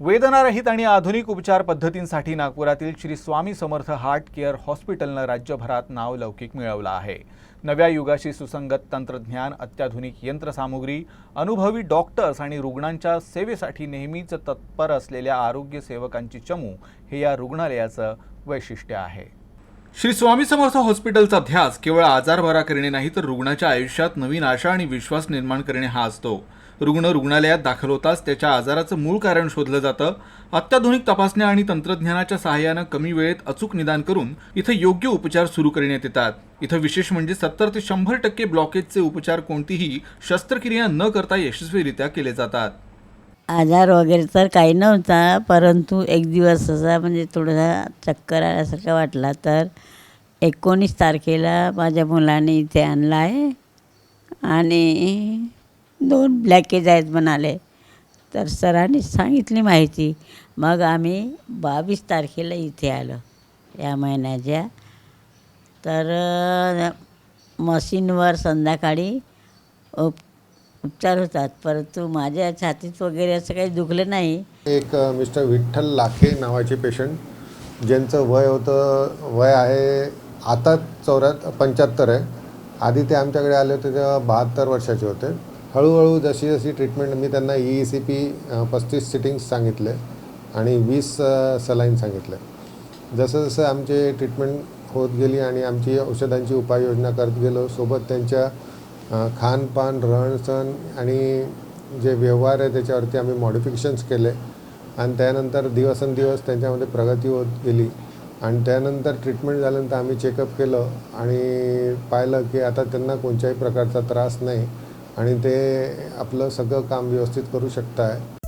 वेदनारहित आणि आधुनिक उपचार पद्धतींसाठी नागपुरातील श्री स्वामी समर्थ हार्ट केअर हॉस्पिटलनं राज्यभरात नाव लौकिक मिळवलं आहे. नव्या युगाशी सुसंगत तंत्रज्ञान अत्याधुनिक यंत्रसामुग्री अनुभवी डॉक्टर्स आणि रुग्णांच्या सेवेसाठी नेहमीच तत्पर असलेल्या आरोग्य सेवकांची चमू हे या रुग्णालयाचं वैशिष्ट्य आहे. श्री स्वामी समर्थ हॉस्पिटलचा ध्यास केवळ आजार बरा करणे नाही तर रुग्णाच्या आयुष्यात नवीन आशा आणि विश्वास निर्माण करणे हा असतो. रुग्ण रुग्णालयात दाखल होताच त्याच्या आजाराचं मूळ कारण शोधलं जातं. अत्याधुनिक तपासण्या आणि तंत्रज्ञानाच्या सहाय्यानं कमी वेळेत अचूक निदान करून इथं योग्य उपचार सुरू करण्यात येतात. इथं विशेष म्हणजे सत्तर ते शंभर टक्के ब्लॉकेजचे उपचार कोणतीही शस्त्रक्रिया न करता यशस्वीरित्या केले जातात. आजार वगैरे तर काही नव्हता परंतु एक दिवस असा म्हणजे थोडासा चक्कर आल्यासारखा वाटला. तर एकोणीस तारखेला माझ्या मुलाने इथे आणला आहे आणि दोन ब्लॅकेज आहेत म्हणाले. तर सरांनी सांगितली माहिती. मग आम्ही बावीस तारखेला इथे आलो या महिन्याच्या. तर मशीनवर संध्याकाळी उप उपचार होतात परंतु माझ्या छातीत वगैरे असं काही दुखलं नाही. एक मिस्टर विठ्ठल लाखे नावाचे पेशंट ज्यांचं वय होतं वय आहे आता चौऱ्या पंच्याहत्तर आहे. आधी ते आमच्याकडे आले होते तेव्हा बहात्तर वर्षाचे होते. हळूहळू जशी जशी ट्रीटमेंट मी त्यांना ई सी पी पस्तीस सिटिंग्स सांगितले आणि वीस सलाईन सांगितले. जसं जसं आमचे ट्रीटमेंट होत गेली आणि आमची औषधांची उपाययोजना करत गेलो सोबत त्यांच्या खानपान रहणसण आणि जे व्यवहार आहे त्याच्यावरती आम्ही मॉडिफिकेशन्स केले. आणि त्यानंतर दिवसेंदिवस त्यांच्यामध्ये प्रगती होत गेली. आणि त्यानंतर ट्रीटमेंट झाल्यानंतर आम्ही चेकअप केलं आणि पाहिलं की आता त्यांना कोणत्याही प्रकारचा त्रास नाही आणि ते आपलं सगळं काम व्यवस्थित करू शकत आहे